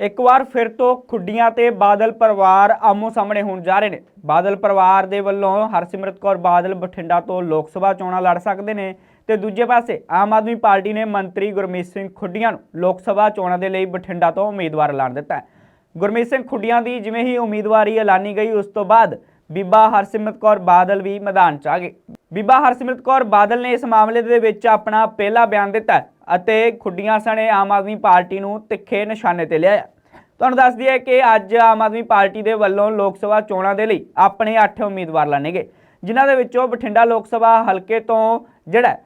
ਇੱਕ ਵਾਰ ਫਿਰ ਤੋਂ ਖੁੱਡੀਆਂ ਤੇ ਬਾਦਲ ਪਰਿਵਾਰ ਆਮੋ ਸਾਹਮਣੇ ਹੋਣ ਜਾ ਰਹੇ ਨੇ। ਬਾਦਲ ਪਰਿਵਾਰ ਦੇ ਵੱਲੋਂ ਹਰਸਿਮਰਤ ਕੌਰ ਬਾਦਲ ਬਠਿੰਡਾ ਤੋਂ ਲੋਕ ਸਭਾ ਚੋਣਾਂ ਲੜ ਸਕਦੇ ਨੇ ਤੇ ਦੂਜੇ ਪਾਸੇ ਆਮ ਆਦਮੀ ਪਾਰਟੀ ਨੇ ਮੰਤਰੀ ਗੁਰਮੀਤ ਸਿੰਘ ਖੁੱਡੀਆਂ ਨੂੰ ਲੋਕ ਸਭਾ ਚੋਣਾਂ ਦੇ ਲਈ ਬਠਿੰਡਾ ਤੋਂ ਉਮੀਦਵਾਰ ਐਲਾਨ ਦਿੱਤਾ ਹੈ। ਗੁਰਮੀਤ ਸਿੰਘ ਖੁੱਡੀਆਂ ਦੀ ਜਿਵੇਂ ਹੀ ਉਮੀਦਵਾਰੀ ਐਲਾਨੀ ਗਈ, ਉਸ ਤੋਂ ਬਾਅਦ ਬੀਬਾ ਹਰਸਿਮਰਤ ਕੌਰ ਬਾਦਲ ਵੀ ਮੈਦਾਨ 'ਚ ਆ ਗਏ। ਬੀਬਾ ਹਰਸਿਮਰਤ ਕੌਰ ਬਾਦਲ ਨੇ ਇਸ ਮਾਮਲੇ ਦੇ ਵਿੱਚ ਆਪਣਾ ਪਹਿਲਾ ਬਿਆਨ ਦਿੱਤਾ ਅਤੇ ਖੁੱਡੀਆਂ ਸਣੇ ਆਮ ਆਦਮੀ ਪਾਰਟੀ ਨੂੰ ਤਿੱਖੇ ਨਿਸ਼ਾਨੇ ਤੇ ਲਿਆਇਆ। ਤੁਹਾਨੂੰ ਦੱਸ ਦਈਏ ਕਿ ਅੱਜ ਆਮ ਆਦਮੀ ਪਾਰਟੀ ਦੇ ਵੱਲੋਂ ਲੋਕ ਸਭਾ ਚੋਣਾਂ ਦੇ ਲਈ ਆਪਣੇ 8 ਉਮੀਦਵਾਰ ਲਾਣੇ ਗਏ, ਜਿਨ੍ਹਾਂ ਦੇ ਵਿੱਚੋਂ ਬਠਿੰਡਾ ਲੋਕ ਸਭਾ ਹਲਕੇ ਤੋਂ ਜਿਹੜਾ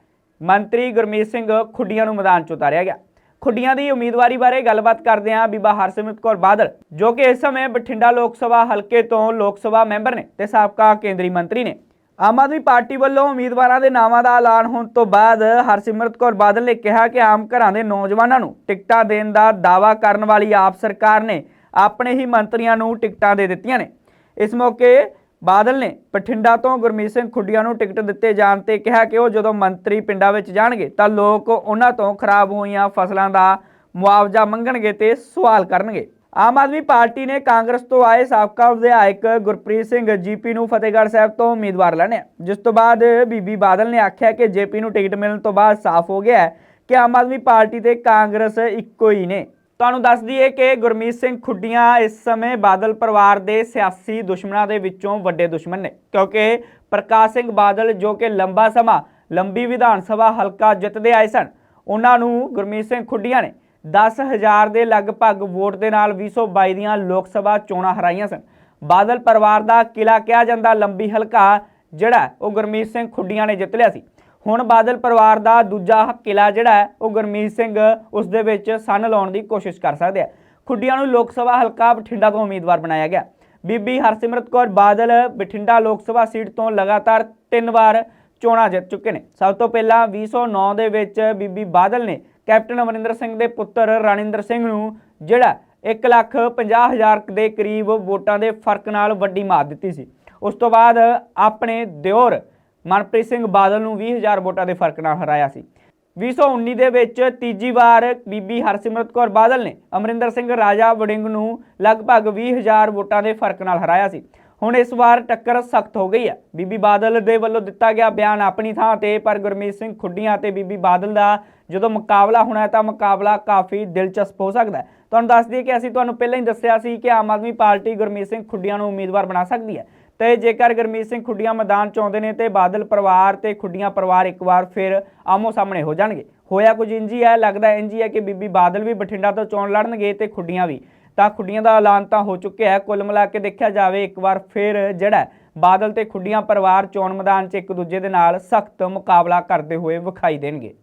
ਮੰਤਰੀ ਗੁਰਮੀਤ ਸਿੰਘ ਖੁੱਡੀਆਂ ਨੂੰ ਮੈਦਾਨ 'ਚ ਉਤਾਰਿਆ ਗਿਆ। ਖੁੱਡੀਆਂ ਦੀ ਉਮੀਦਵਾਰੀ ਬਾਰੇ ਗੱਲਬਾਤ ਕਰਦੇ ਹਾਂ ਬੀਬਾ ਹਰਸਿਮਰਤ ਕੌਰ ਬਾਦਲ, ਜੋ ਕਿ ਇਸ ਸਮੇਂ ਬਠਿੰਡਾ ਲੋਕ ਸਭਾ ਹਲਕੇ ਤੋਂ ਲੋਕ ਸਭਾ ਮੈਂਬਰ ਨੇ ਤੇ ਸਾਬਕਾ ਕੇਂਦਰੀ ਮੰਤਰੀ ਨੇ। ਆਮ ਆਦਮੀ ਪਾਰਟੀ ਵੱਲੋਂ ਉਮੀਦਵਾਰਾਂ ਦੇ ਨਾਵਾਂ ਦਾ ਐਲਾਨ ਹੋਣ ਤੋਂ ਬਾਅਦ ਹਰਸਿਮਰਤ ਕੌਰ ਬਾਦਲ ਨੇ ਕਿਹਾ ਕਿ ਆਮ ਘਰਾਂ ਦੇ ਨੌਜਵਾਨਾਂ ਨੂੰ ਟਿਕਟਾਂ ਦੇਣ ਦਾ ਦਾਅਵਾ ਕਰਨ ਵਾਲੀ ਆਪ ਸਰਕਾਰ ਨੇ ਆਪਣੇ ਹੀ ਮੰਤਰੀਆਂ ਨੂੰ ਟਿਕਟਾਂ ਦੇ ਦਿੱਤੀਆਂ ਨੇ। ਇਸ ਮੌਕੇ ਬਾਦਲ ਨੇ ਬਠਿੰਡਾ ਤੋਂ ਗੁਰਮੀਤ ਸਿੰਘ ਖੁੱਡੀਆਂ ਨੂੰ ਟਿਕਟ ਦਿੱਤੇ ਜਾਣ ਤੇ ਕਿਹਾ ਕਿ ਉਹ ਜਦੋਂ ਮੰਤਰੀ ਪਿੰਡਾਂ ਵਿੱਚ ਜਾਣਗੇ ਤਾਂ ਲੋਕ ਉਹਨਾਂ ਤੋਂ ਖਰਾਬ ਹੋਈਆਂ ਫਸਲਾਂ ਦਾ ਮੁਆਵਜ਼ਾ ਮੰਗਣਗੇ ਤੇ ਸਵਾਲ ਕਰਨਗੇ। ਆਮ ਆਦਮੀ ਪਾਰਟੀ ਨੇ ਕਾਂਗਰਸ ਤੋਂ ਆਏ ਸਾਬਕਾ ਵਿਧਾਇਕ ਗੁਰਪ੍ਰੀਤ ਸਿੰਘ ਜੀਪੀ ਨੂੰ ਫਤਿਹਗੜ੍ਹ ਸਾਹਿਬ ਤੋਂ ਉਮੀਦਵਾਰ ਲੈਣਿਆ। ਜਿਸ ਤੋਂ ਬਾਅਦ ਬੀਬੀ ਬਾਦਲ ਨੇ ਆਖਿਆ ਕਿ ਜੇਪੀ ਨੂੰ ਟਿਕਟ ਮਿਲਣ ਤੋਂ ਬਾਅਦ ਸਾਫ਼ ਹੋ ਗਿਆ ਕਿ ਆਮ ਆਦਮੀ ਪਾਰਟੀ ਤੇ ਕਾਂਗਰਸ ਇੱਕੋ ਹੀ ਨੇ। ਤੁਹਾਨੂੰ ਦੱਸ ਦਈਏ ਕਿ ਗੁਰਮੀਤ ਸਿੰਘ ਖੁੱਡੀਆਂ ਇਸ ਸਮੇਂ ਬਾਦਲ ਪਰਿਵਾਰ ਦੇ ਸਿਆਸੀ ਦੁਸ਼ਮਣਾਂ ਦੇ ਵਿੱਚੋਂ ਵੱਡੇ ਦੁਸ਼ਮਣ ਨੇ। ਕਿਉਂਕਿ ਪ੍ਰਕਾਸ਼ ਸਿੰਘ ਬਾਦਲ ਜੋ ਕਿ ਲੰਬਾ ਸਮਾਂ ਲੰਬੀ ਵਿਧਾਨ ਸਭਾ ਹਲਕਾ ਜਿੱਤਦੇ ਆਏ ਸਨ, ਉਹਨਾਂ ਨੂੰ ਗੁਰਮੀਤ ਸਿੰਘ ਖੁੱਡੀਆਂ ਨੇ 10000 ਦੇ ਲਗਭਗ ਵੋਟ ਦੇ ਨਾਲ 2022 ਦੀਆਂ ਲੋਕ ਸਭਾ ਚੋਣਾਂ ਹਰਾਈਆਂ ਸਨ। ਬਾਦਲ ਪਰਿਵਾਰ ਦਾ ਕਿਲਾ ਕਿਹਾ ਜਾਂਦਾ, ਲੰਬੀ ਹਲਕਾ, ਜਿਹੜਾ ਉਹ ਗੁਰਮੀਤ ਸਿੰਘ ਖੁੱਡੀਆਂ ਨੇ ਜਿੱਤ ਲਿਆ ਸੀ। ਹੁਣ ਬਾਦਲ ਪਰਿਵਾਰ ਦਾ ਦੂਜਾ ਕਿਲਾ ਜਿਹੜਾ ਉਹ ਗੁਰਮੀਤ ਸਿੰਘ ਉਸ ਦੇ ਵਿੱਚ ਸੰਨ ਲਾਉਣ ਦੀ ਕੋਸ਼ਿਸ਼ ਕਰ ਸਕਦੇ ਆ। ਖੁੱਡੀਆਂ ਨੂੰ ਲੋਕ ਸਭਾ ਹਲਕਾ ਬਠਿੰਡਾ ਤੋਂ ਉਮੀਦਵਾਰ ਬਣਾਇਆ ਗਿਆ। ਬੀਬੀ ਹਰਸਿਮਰਤ ਕੌਰ ਬਾਦਲ ਬਠਿੰਡਾ ਲੋਕ ਸਭਾ ਸੀਟ ਤੋਂ ਲਗਾਤਾਰ ਤਿੰਨ ਵਾਰ ਚੋਣਾਂ ਜਿੱਤ ਚੁੱਕੇ ਨੇ। ਸਭ ਤੋਂ ਪਹਿਲਾਂ 2009 ਦੇ ਵਿੱਚ ਬੀਬੀ ਬਾਦਲ ਨੇ ਕੈਪਟਨ ਅਮਰਿੰਦਰ ਸਿੰਘ ਦੇ ਪੁੱਤਰ ਰਾਣਿੰਦਰ ਸਿੰਘ ਨੂੰ ਜਿਹੜਾ 1 ਲੱਖ 50 ਹਜ਼ਾਰ ਦੇ ਕਰੀਬ ਵੋਟਾਂ ਦੇ ਫ਼ਰਕ ਨਾਲ ਵੱਡੀ ਮਾਤ ਦਿੱਤੀ ਸੀ। ਉਸ ਤੋਂ ਬਾਅਦ ਆਪਣੇ ਦਿਓਰ ਮਨਪ੍ਰੀਤ ਸਿੰਘ ਬਾਦਲ ਨੂੰ 20000 ਵੋਟਾਂ ਦੇ ਫ਼ਰਕ ਨਾਲ ਹਰਾਇਆ ਸੀ। 2019 ਦੇ ਵਿੱਚ ਤੀਜੀ ਵਾਰ ਬੀਬੀ ਹਰਸਿਮਰਤ ਕੌਰ ਬਾਦਲ ਨੇ ਅਮਰਿੰਦਰ ਸਿੰਘ ਰਾਜਾ ਵੜਿੰਗ ਨੂੰ ਲਗਭਗ 20000 ਵੋਟਾਂ ਦੇ ਫ਼ਰਕ ਨਾਲ ਹਰਾਇਆ ਸੀ। ਹੁਣ ਇਸ ਵਾਰ ਟੱਕਰ ਸਖਤ ਹੋ ਗਈ ਹੈ। ਬੀਬੀ ਬਾਦਲ ਦੇ ਵੱਲੋਂ ਦਿੱਤਾ ਗਿਆ ਬਿਆਨ ਆਪਣੀ ਥਾਂ ਤੇ, ਪਰ ਗੁਰਮੀਤ ਸਿੰਘ ਖੁੱਡੀਆਂ ਤੇ ਬੀਬੀ ਬਾਦਲ ਦਾ ਜਦੋਂ ਮੁਕਾਬਲਾ ਹੋਣਾ ਹੈ ਤਾਂ ਮੁਕਾਬਲਾ ਕਾਫੀ ਦਿਲਚਸਪ ਹੋ ਸਕਦਾ ਹੈ। ਤੁਹਾਨੂੰ ਦੱਸ ਦਈਏ ਕਿ ਅਸੀਂ ਤੁਹਾਨੂੰ ਪਹਿਲਾਂ ਹੀ ਦੱਸਿਆ ਸੀ ਕਿ ਆਮ ਆਦਮੀ ਪਾਰਟੀ ਗੁਰਮੀਤ ਸਿੰਘ ਖੁੱਡੀਆਂ ਨੂੰ ਉਮੀਦਵਾਰ ਬਣਾ ਸਕਦੀ ਹੈ। ਤੇ ਜੇਕਰ ਗੁਰਮੀਤ ਸਿੰਘ ਖੁੱਡੀਆਂ ਮੈਦਾਨ ਚ ਆਉਂਦੇ ਨੇ ਤੇ ਬਾਦਲ ਪਰਿਵਾਰ ਤੇ ਖੁੱਡੀਆਂ ਪਰਿਵਾਰ ਇੱਕ ਵਾਰ ਫਿਰ ਆਮੋ ਸਾਹਮਣੇ ਹੋ ਜਾਣਗੇ। ਹੋਇਆ ਕੁਝ ਇੰਜ ਹੀ ਹੈ ਲੱਗਦਾ ਇੰਜ ਹੀ ਹੈ ਕਿ ਬੀਬੀ ਬਾਦਲ ਵੀ ਬਠਿੰਡਾ ਤੋਂ ਚੋਣ ਲੜਨਗੇ ਤੇ ਖੁੱਡੀਆਂ ਵੀ। ਤਾਂ ਖੁੱਡੀਆਂ ਦਾ ਐਲਾਨ ਤਾਂ ਹੋ ਚੁੱਕਿਆ ਹੈ। ਕੁੱਲ ਮਿਲਾ ਕੇ ਦੇਖਿਆ ਜਾਵੇ ਇੱਕ ਵਾਰ ਫਿਰ ਜਿਹੜਾ ਬਾਦਲ ਤੇ ਖੁੱਡੀਆਂ ਪਰਿਵਾਰ ਚੋਣ ਮੈਦਾਨ 'ਚ ਇੱਕ ਦੂਜੇ ਦੇ ਨਾਲ ਸਖਤ ਮੁਕਾਬਲਾ ਕਰਦੇ ਹੋਏ ਵਿਖਾਈ ਦੇਣਗੇ।